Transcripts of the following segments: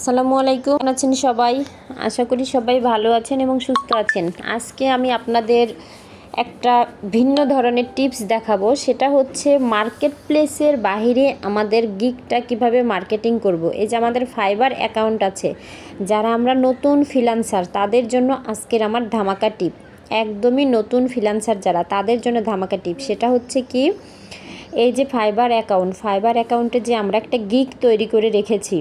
আসসালামু আলাইকুম। কেমন আছেন সবাই? আশা করি সবাই ভালো আছেন এবং সুস্থ আছেন। আজকে আমি আপনাদের একটা ভিন্ন ধরনের টিপস দেখাবো। সেটা হচ্ছে মার্কেট প্লেসের বাহিরে আমাদের গিকটা কীভাবে মার্কেটিং করব। এই যে আমাদের ফাইবার অ্যাকাউন্ট আছে, যারা আমরা নতুন ফ্রিলান্সার তাদের জন্য আজকের আমার ধামাকা টিপ। একদমই নতুন ফ্রিলান্সার যারা, তাদের জন্য ধামাকা টিপ। সেটা হচ্ছে কি, এই যে ফাইবার অ্যাকাউন্ট, ফাইবার অ্যাকাউন্টে যে আমরা একটা গিক তৈরি করে রেখেছি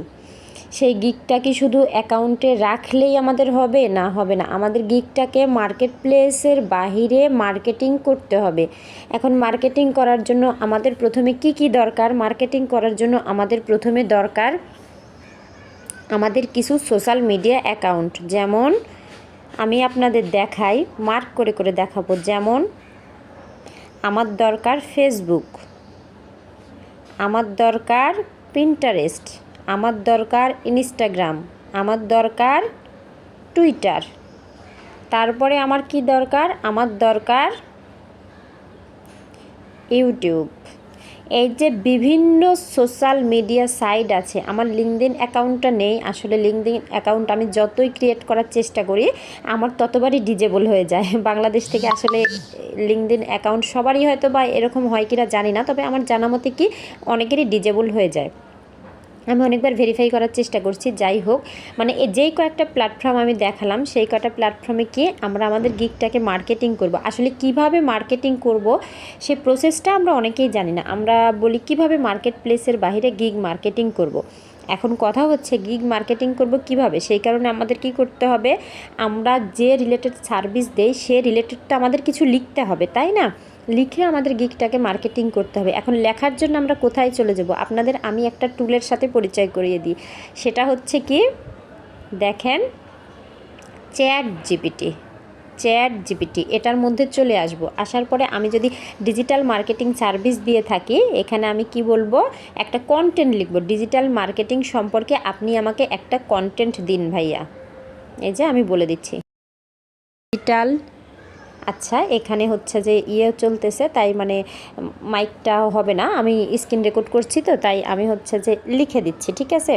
সেই গিকটা কি শুধু অ্যাকাউন্টে রাখলেই আমাদের হবে? না হবে না। আমাদের গিকটাকে মার্কেট প্লেসের বাহিরে মার্কেটিং করতে হবে। এখন মার্কেটিং করার জন্য আমাদের প্রথমে কি কি দরকার? মার্কেটিং করার জন্য আমাদের প্রথমে দরকার আমাদের কিছু সোশ্যাল মিডিয়া অ্যাকাউন্ট যেমন আমি আপনাদের দেখাই মার্ক করে করে দেখাবো। যেমন আমার দরকার ফেসবুক আমার দরকার পিন্টারেস্ট আমার দরকার ইনস্টাগ্রাম আমার দরকার টুইটার তারপরে আমার কি দরকার? আমার দরকার ইউটিউব এই যে বিভিন্ন সোশ্যাল মিডিয়া সাইট আছে, আমার লিঙ্কদিন অ্যাকাউন্টটা নেই। আসলে লিঙ্কদিন অ্যাকাউন্ট আমি যতই ক্রিয়েট করার চেষ্টা করি, আমার ততবারই ডিজেবল হয়ে যায়। বাংলাদেশ থেকে আসলে লিঙ্কদিন অ্যাকাউন্ট সবারই হয়তো বা এরকম হয় কিনা জানি না, তবে আমার জানা মতে কি অনেকেরই ডিজেবল হয়ে যায়। আমি অনেকবার ভেরিফাই করার চেষ্টা করছি, যাই হোক। মানে যেই কয়েকটা প্ল্যাটফর্ম আমি দেখালাম, সেই কয়েকটা প্ল্যাটফর্মে গিয়ে আমরা আমাদের গিকটাকে মার্কেটিং করব। আসলে কীভাবে মার্কেটিং করব, সে প্রসেসটা আমরা অনেকেই জানি না। আমরা বলি কীভাবে মার্কেট প্লেসের বাইরে গিগ মার্কেটিং করব। এখন কথা হচ্ছে গিগ মার্কেটিং করব কীভাবে? সেই কারণে আমাদের কি করতে হবে, আমরা যে রিলেটেড সার্ভিস দেই, সে রিলেটেডটা আমাদের কিছু লিখতে হবে, তাই না? লিখে আমাদের গিকটাকে মার্কেটিং করতে হবে। এখন লেখার জন্য আমরা কোথায় চলে যাব? আপনাদের আমি একটা টুলের সাথে পরিচয় করিয়ে দিই। সেটা হচ্ছে কি? দেখেন চ্যাট জিপিটি চ্যাট জিপিটি এটার মধ্যে চলে আসব। আসার পরে আমি যদি ডিজিটাল মার্কেটিং সার্ভিস দিয়ে থাকি, এখানে আমি কি বলব? একটা কন্টেন্ট লিখব। ডিজিটাল মার্কেটিং সম্পর্কে আপনি আমাকে একটা কন্টেন্ট দিন ভাইয়া। এই যে আমি বলে দিচ্ছি। ডিজিটাল আচ্ছা এখানে হচ্ছে যে ইয়ে চলতেছে, তাই মানে মাইকটা হবে না, আমি স্ক্রিন রেকর্ড করছি তো, তাই আমি হচ্ছে যে লিখে দিচ্ছি, ঠিক আছে?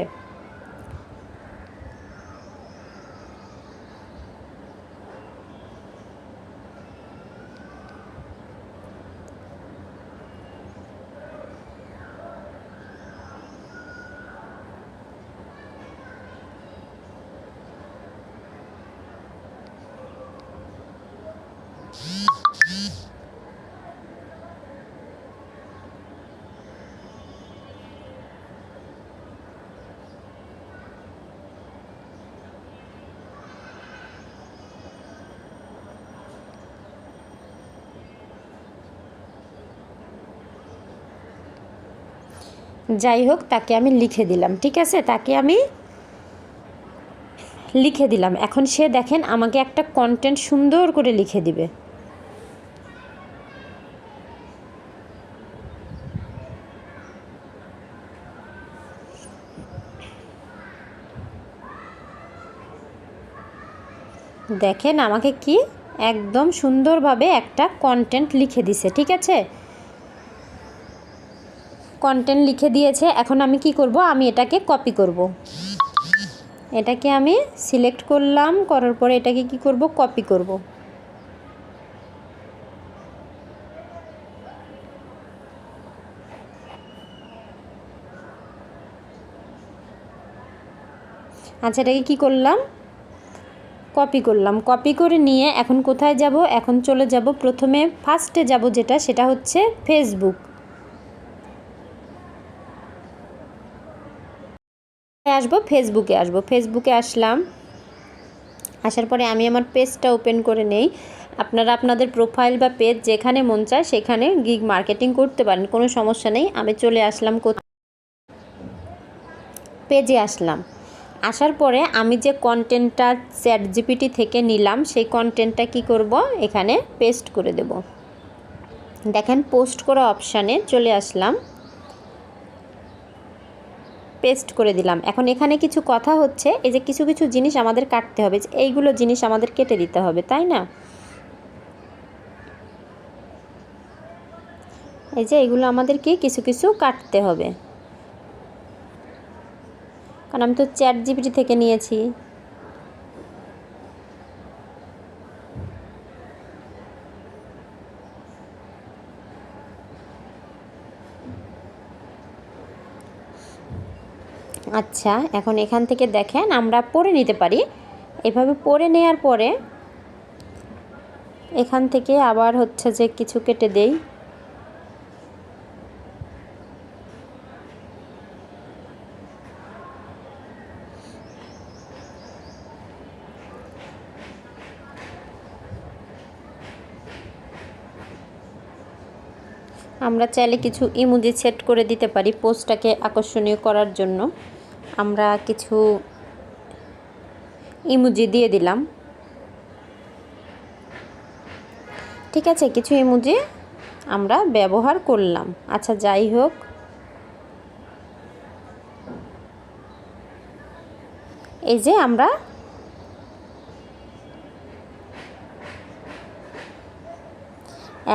যাই হোক তাকে আমি লিখে দিলাম, ঠিক আছে? তাকে আমি লিখে দিলাম। এখন সে দেখেন আমাকে একটা কন্টেন্ট সুন্দর করে লিখে দিবে। দেখেন আমাকে কি একদম সুন্দরভাবে একটা কন্টেন্ট লিখে দিছে, ঠিক আছে? কন্টেন্ট লিখে দিয়েছে, এখন আমি কি করব? আমি এটাকে কপি করব। এটাকে আমি সিলেক্ট করলাম, করার পরে এটাকে কি করব? কপি করব। আচ্ছা এটাকে কি করলাম? কপি করলাম। কপি করে নিয়ে এখন কোথায় যাব? এখন চলে যাব প্রথমে ফার্স্টে যাব যেটা, সেটা হচ্ছে ফেসবুক আসব ফেসবুকে আসব। ফেসবুকে আসলাম, আসার পরে আমি আমার পেজটা ওপেন করে নেই। আপনারা আপনাদের প্রোফাইল বা পেজ যেখানে মন চায় সেখানে গিগ মার্কেটিং করতে পারেন, কোনো সমস্যা নেই। আমি চলে আসলাম পেজে আসলাম। আসার পরে আমি যে কন্টেন্টটা চ্যাট জিপিটি থেকে নিলাম, সেই কন্টেন্টটা কি করব? এখানে পেস্ট করে দেব। দেখেন পোস্ট করা অপশানে চলে আসলাম। পেস্ট করে দিলাম। এখন এখানে কিছু কথা হচ্ছে, এই যে কিছু কিছু জিনিস আমাদের কাটতে হবে এইগুলো জিনিস আমাদের কেটে দিতে হবে, তাই না? এই যে এগুলো আমাদেরকে কিছু কিছু কাটতে হবে। কারণ আমি তো চ্যাট জিপিটি থেকে নিয়েছি। আচ্ছা এখন এখান থেকে দেখেন, আমরা পরে নিতে পারি। এভাবে পরে নেয়ার পরে এখান থেকে আবার হচ্ছে যে কিছু কেটে দেই। আমরা চাইলে কিছু ইমোজি সেট করে দিতে পারি পোস্টটাকে আকর্ষণীয় করার জন্য। আমরা কিছু ইমুজি দিয়ে দিলাম। ঠিক আছে, কিছু ইমুজি আমরা ব্যবহার করলাম। আচ্ছা যাই হোক। এই যে আমরা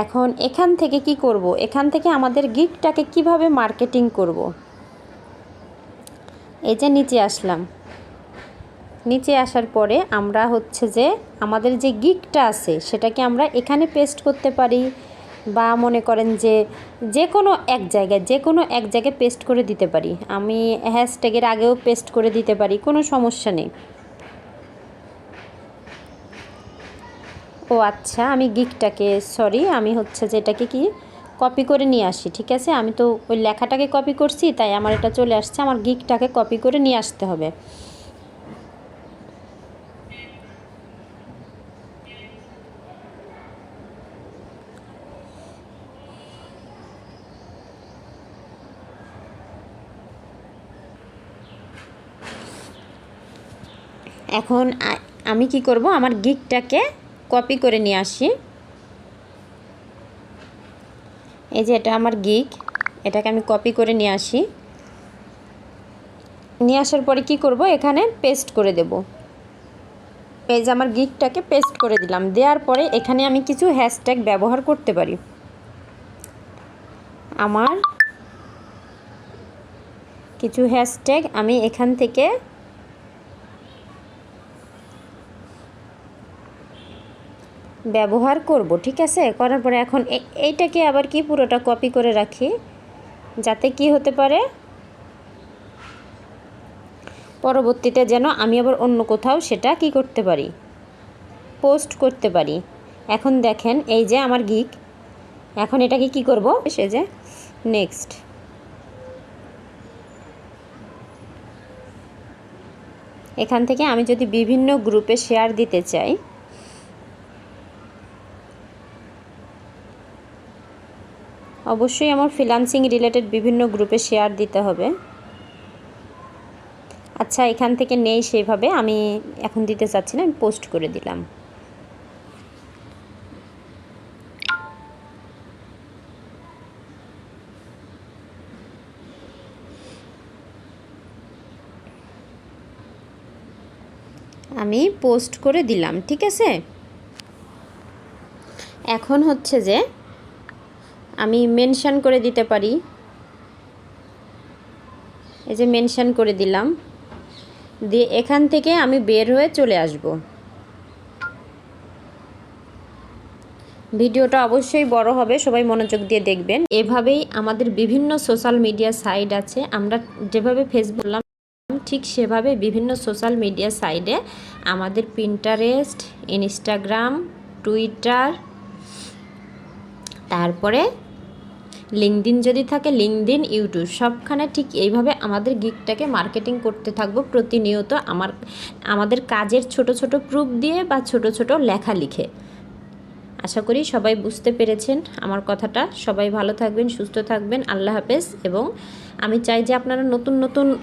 এখন এখান থেকে কি করব? এখান থেকে আমাদের গিকটাকে কীভাবে মার্কেটিং করব? এই যে নিচে আসলাম। নিচে আসার পরে আমরা হচ্ছে যে আমাদের যে গিকটা আছে, সেটাকে আমরা এখানে পেস্ট করতে পারি বা মনে করেন যে যে কোনো এক জায়গায়, যে কোনো এক জায়গায় পেস্ট করে দিতে পারি। আমি হ্যাশট্যাগের আগেও পেস্ট করে দিতে পারি, কোনো সমস্যা নেই। ও আচ্ছা আমি গিকটাকে সরি আমি হচ্ছে যে এটাকে কি কপি করে নিয়ে আসি, ঠিক আছে? আমি তো ওই লেখাটাকে কপি করছি, তাই আমার এটা চলে আসছে, আমার গিকটাকে কপি করে নিয়ে আসতে হবে। এখন আমি কি করব? আমার গিকটাকে কপি করে নিয়ে আসি। এই যে এটা আমার গিক এটাকে আমি কপি করে নিয়ে আসি। নিয়ে আসার পরে কি করব? এখানে পেস্ট করে দেব। এই যে আমার গিকটাকে পেস্ট করে দিলাম। দেওয়ার পরে এখানে আমি কিছু হ্যাশট্যাগ ব্যবহার করতে পারি। আমার কিছু হ্যাশট্যাগ আমি এখান থেকে ব্যবহার করব, ঠিক আছে? করার পরে এখন এইটাকে আবার কি পুরোটা কপি করে রাখি? যাতে কি হতে পারে? পরবর্তীতে যেন আমি আবার অন্য কোথাও সেটা কি করতে পারি? পোস্ট করতে পারি। এখন দেখেন, এই যে আমার গিক এখন এটাকে কি করব? সে যে নেক্সট এখান থেকে আমি যদি বিভিন্ন গ্রুপে শেয়ার দিতে চাই অবশ্যই আমার ফ্রিলান্সিং রিলেটেড বিভিন্ন গ্রুপে শেয়ার দিতে হবে। আচ্ছা এখান থেকে নেই সেইভাবে আমি এখন দিতে চাচ্ছি না, আমি পোস্ট করে দিলাম। আমি পোস্ট করে দিলাম, ঠিক আছে? এখন হচ্ছে যে আমি মেনশান করে দিতে পারি। এই যে মেনশান করে দিলাম। দিয়ে এখান থেকে আমি বের হয়ে চলে আসব। ভিডিওটা অবশ্যই বড় হবে, সবাই মনোযোগ দিয়ে দেখবেন। এভাবেই আমাদের বিভিন্ন সোশ্যাল মিডিয়া সাইট আছে। আমরা যেভাবে ফেসবুক ঠিক সেভাবে বিভিন্ন সোশ্যাল মিডিয়া সাইডে আমাদের পিন্টারেস্ট ইনস্টাগ্রাম টুইটার তারপরে লিঙ্কডিন যদি থাকে লিঙ্কডিন ইউটিউব সবখানে ঠিক এইভাবে আমাদের গিকটাকে মার্কেটিং করতে থাকব প্রতিনিয়ত আমার, আমাদের কাজের ছোট ছোট প্রুফ দিয়ে বা ছোট ছোট লেখা লিখে। আশা করি সবাই বুঝতে পেরেছেন আমার কথাটা। সবাই ভালো থাকবেন, সুস্থ থাকবেন, আল্লাহ হাফেজ। এবং আমি চাই যে আপনারা নতুন নতুন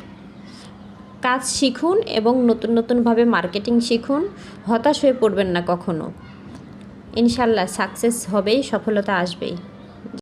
কাজ শিখুন এবং নতুন নতুনভাবে মার্কেটিং শিখুন। হতাশ হয়ে পড়বেন না কখনো। ইনশাল্লাহ সাকসেস হবেই, সফলতা আসবেই।